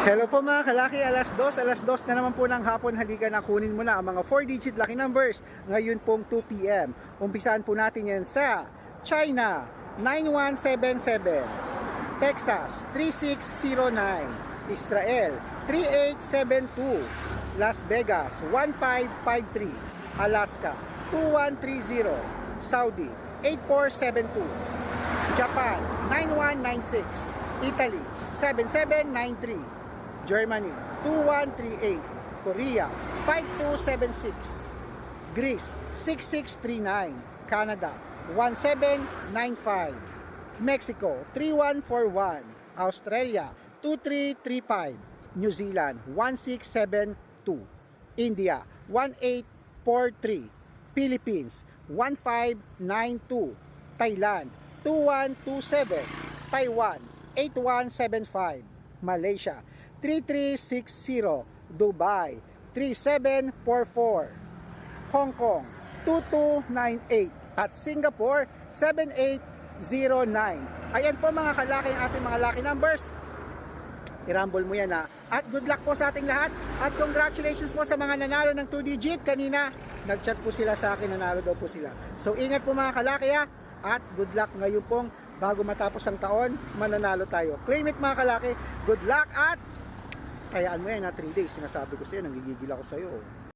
Hello po mga kalaki, alas 2, alas 2 na naman po ng hapon, halika na kunin mo na ang mga 4-digit lucky numbers. Ngayon pong 2pm. Umpisaan po natin yan sa China 9177, Texas 3609, Israel 3872, Las Vegas 1553, Alaska 2130, Saudi 8472, Japan 9196, Italy 7793, Germany 2138, Korea 5276, Greece 6639, Canada 1795, Mexico 3141, Australia 2335, New Zealand 1672, India 1843, Philippines 1592, Thailand 2127, Taiwan 8175, Malaysia 3360, Dubai 3744, Hong Kong 2298 at Singapore 7809. Ayan po mga kalaki ang ating mga lucky numbers. I-rumble mo yan ha. At good luck po sa ating lahat. At congratulations po sa mga nanalo ng 2 digit. Kanina, nag-chat po sila sa akin, nanalo daw po sila. So ingat po mga kalaki ha. At good luck ngayon pong bago matapos ang taon, mananalo tayo. Claim it mga kalaki. Good luck at Kayaan mo yan na 3 days. Sinasabi ko sa'yo, nanggigigil ako sa'yo.